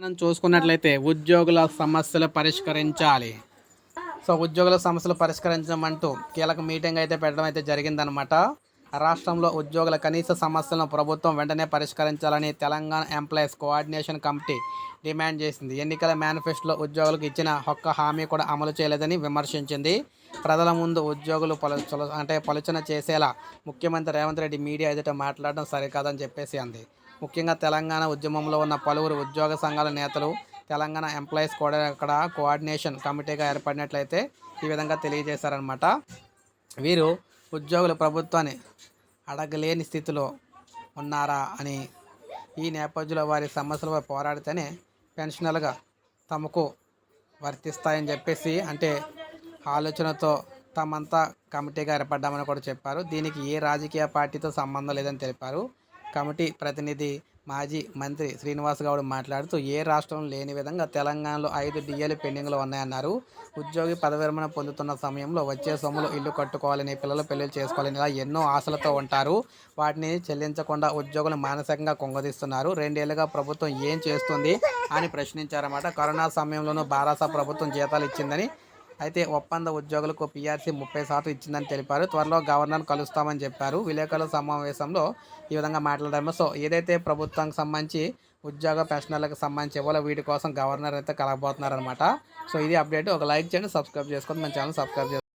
మనం చూసుకున్నట్లయితే ఉద్యోగుల సమస్యలు పరిష్కరించాలి. సో ఉద్యోగుల సమస్యలు పరిష్కరించడం అంటూ కీలక మీటింగ్ అయితే పెట్టడం అయితే జరిగిందనమాట రాష్ట్రంలో ఉద్యోగుల కనీస సమస్యలను ప్రభుత్వం వెంటనే పరిష్కరించాలని Telangana employees coordination committee demand చేసింది. ఎన్నికల మేనిఫెస్టోలో ఉద్యోగులకు ఇచ్చిన ఒక్క హామీ కూడా అమలు చేయలేదని విమర్శించింది. ప్రజల ముందు ఉద్యోగులు పలు అంటే పలుచన చేసేలా ముఖ్యమంత్రి రేవంత్ రెడ్డి మీడియా ఎదుట మాట్లాడడం సరికాదని చెప్పేసి అంది. ముఖ్యంగా తెలంగాణ ఉద్యమంలో ఉన్న పలువురు ఉద్యోగ సంఘాల నేతలు తెలంగాణ ఎంప్లాయీస్ కూడా అక్కడ కోఆర్డినేషన్ కమిటీగా ఏర్పడినట్లయితే ఈ విధంగా తెలియజేశారనమాట వీరు ఉద్యోగులు ప్రభుత్వాన్ని అడగలేని స్థితిలో ఉన్నారా అని ఈ నేపథ్యంలో వారి సమస్యలపై పోరాడితేనే పెన్షనర్లుగా తమకు వర్తిస్తాయని చెప్పేసి అంటే ఆలోచనతో తమంతా కమిటీగా ఏర్పడ్డామని కూడా చెప్పారు. దీనికి ఏ రాజకీయ పార్టీతో సంబంధం లేదని తెలిపారు. కమిటీ ప్రతినిధి మాజీ మంత్రి శ్రీనివాస్ గౌడ్ మాట్లాడుతూ ఏ రాష్ట్రం లేని విధంగా తెలంగాణలో ఐదు డిఏలు పెండింగ్లో ఉన్నాయన్నారు. ఉద్యోగి పదవిరమణ పొందుతున్న సమయంలో వచ్చే సొమ్ములు ఇల్లు కట్టుకోవాలని పిల్లలు పెళ్ళి చేసుకోవాలని ఇలా ఎన్నో ఆశలతో ఉంటారు. వాటిని చెల్లించకుండా ఉద్యోగులు మానసికంగా కొంగదీస్తున్నారు. రెండేళ్ళుగా ప్రభుత్వం ఏం చేస్తుంది అని ప్రశ్నించారన్నమాట. కరోనా సమయంలోనూ బారాస ప్రభుత్వం జీతాలు ఇచ్చిందని అయితే ఒప్పంద ఉద్యోగులకు పీఆర్సీ ముప్పై శాతం ఇచ్చిందని తెలిపారు. త్వరలో గవర్నర్ కలుస్తామని చెప్పారు. విలేకరుల సమావేశంలో ఈ విధంగా మాట్లాడారు. సో ఏదైతే ప్రభుత్వానికి సంబంధించి ఉద్యోగ పెన్షనర్లకు సంబంధించి ఇవ్వాలో వీటి కోసం గవర్నర్ అయితే కలగబోతున్నారనమాట సో ఇది అప్డేట్. ఒక లైక్ చేయండి సబ్స్క్రైబ్ చేసుకోండి. మన ఛానల్ సబ్స్క్రైబ్ చేసుకోండి.